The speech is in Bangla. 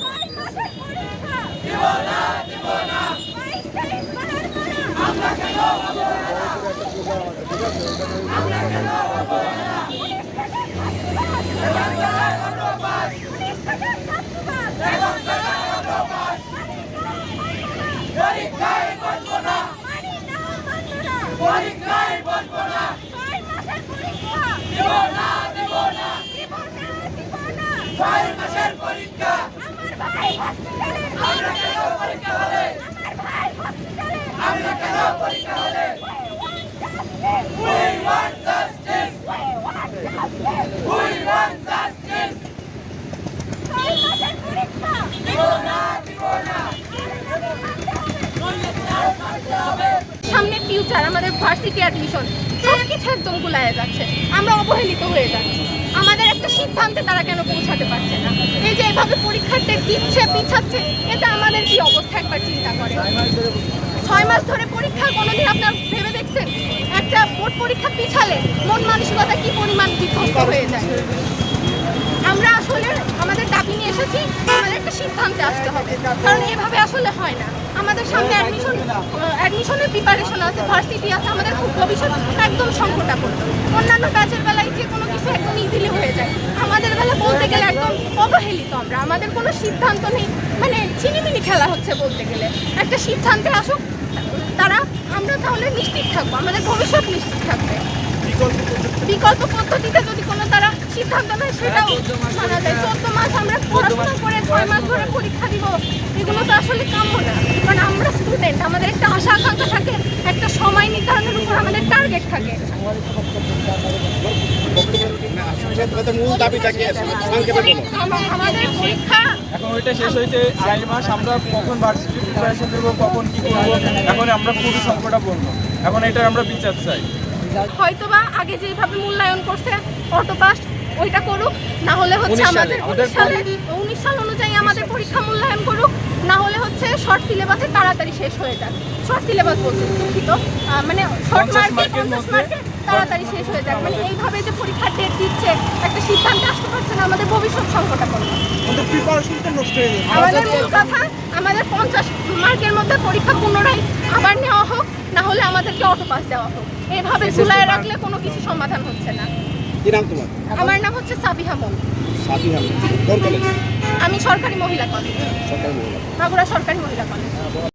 ছয় মাসের পরীক্ষা দিব না দিব না আমরা কেন হব আমরা কেন হব না পুলিশ থেকে ছাত্রবাদ এবং জানায় অন্যবাদ পুলিশ থেকে ছাত্রবাদ এবং জানায় অন্যবাদ মানি না মানবো না পরীক্ষায় বসবো না মানি না মানবো না পরীক্ষায় বসবো না ছয় মাসের পরীক্ষা দিব না দিব না দিব না দিব না ছয় মাসের পরীক্ষা। আমার ভাই হসপিটালে আমরা কেন পরীক্ষা হলে আমার ভাই হসপিটালে আমরা কেন পরীক্ষা হলে We want justice. We want justice. We want justice. ছয় মাসের পরীক্ষা। দিব না দিব না। সামনে ফিউচার আমাদের ভার্সিটি অ্যাডমিশন সব কিছু একদম গুলায় যাচ্ছে। আমরা অবহেলিত হয়ে যাচ্ছি। আমাদের একটা সিদ্ধান্তে তারা কেন পৌঁছাতে পারছে না? এই যে এভাবে পরীক্ষার ডেট দিচ্ছে, পিছাচ্ছে, এটা আমাদের কি অবস্থা একবার চিন্তা করে ছয় মাস ধরে পরীক্ষা, কোনোদিন আপনার ভেবে দেখছেন? একটা বোর্ড পরীক্ষা পিছালে মন মানসিকতা কি পরিমাণ বিধ্বস্ত হয়ে যায়? আমরা আসলে আমাদের দাবি নিয়ে এসেছি আমাদের একটা সিদ্ধান্তে আসতে হবে। কারণ এভাবে আসলে হয় না। আমাদের সামনে অ্যাডমিশন অ্যাডমিশনের প্রিপারেশন আছে ভার্সিটি আছে, আমাদের খুব ভবিষ্যৎ একদম সংকটাপন্ন। অন্যান্য ব্যাচের বেলায় যে কোনো কিছু একদম ইজিলি হয়ে যায়। আমাদের বেলা বলতে গেলে একদম অবহেলিত আমরা। আমাদের কোনো সিদ্ধান্ত নেই। মানে চিনিমিনি খেলা হচ্ছে বলতে গেলে। একটা সিদ্ধান্তে আসুক, তারা, আমরা তাহলে নিশ্চিত থাকব। আমাদের ভবিষ্যৎ নিশ্চিত থাকবে। বিকল্প পদ্ধতিতে যদি কোনো তারা সিদ্ধান্ত নেয় সেটাও মানা যায়। চোদ্দ মাস আমরা পড়াশোনা করে ছয় মাস ধরে পরীক্ষা দিব এগুলো তো আসলে কাম্য না। কারণ আমরা স্টুডেন্ট আমাদের একটা আশা আকাঙ্ক্ষা থাকে একটা সময় নির্ধারণের উপর আমাদের টার্গেট থাকে। আমাদের পরীক্ষা এখন ওইটা শেষ হইতে আড়াই মাস আমরা কখন ভার্সিটি প্রিপারেশন দেবো কখন কি করব এখন আমরা খুবই সংকটাপন্ন এখন এটা আমরা বিচার চাই। হয়তোবা আগে যেভাবে মূল্যায়ন করছে অটো পাস ওইটা করুক না হলে হচ্ছে আমাদের উনিশ সালে উনিশ সাল অনুযায়ী আমাদের পরীক্ষা মূল্যায়ন করুক না হলে হচ্ছে শর্ট সিলেবাসে তাড়াতাড়ি শেষ হয়ে যাক। শর্ট সিলেবাস বলছে দুঃখিত। মানে শর্ট 50 মার্কে পঞ্চাশ মার্কে তাড়াতাড়ি শেষ হয়ে যাক। মানে এইভাবে যে পরীক্ষার ডেট দিচ্ছে একটা সিদ্ধান্ত আসতে পারছে না আমাদের ভবিষ্যৎ সংকটাপন্ন আমাদের প্রিপারেশনটা নষ্ট হয়ে গেছে আমাদের মূল কথা আমাদের পঞ্চাশ মার্কের মধ্যে পরীক্ষা পুনরায় আবার নেওয়া হোক না হলে আমাদেরকে অটো পাস দেওয়া হোক। এভাবে ঝুলায় রাখলে কোনো কিছু সমাধান হচ্ছে না। কি নাম তোমার? আমার নাম হচ্ছে সাবিহা মৌ সাথী হামি কোন কলেজ আমি সরকারি মহিলা কলেজ সরকারি মহিলা মাগুরা সরকারি মহিলা কলেজ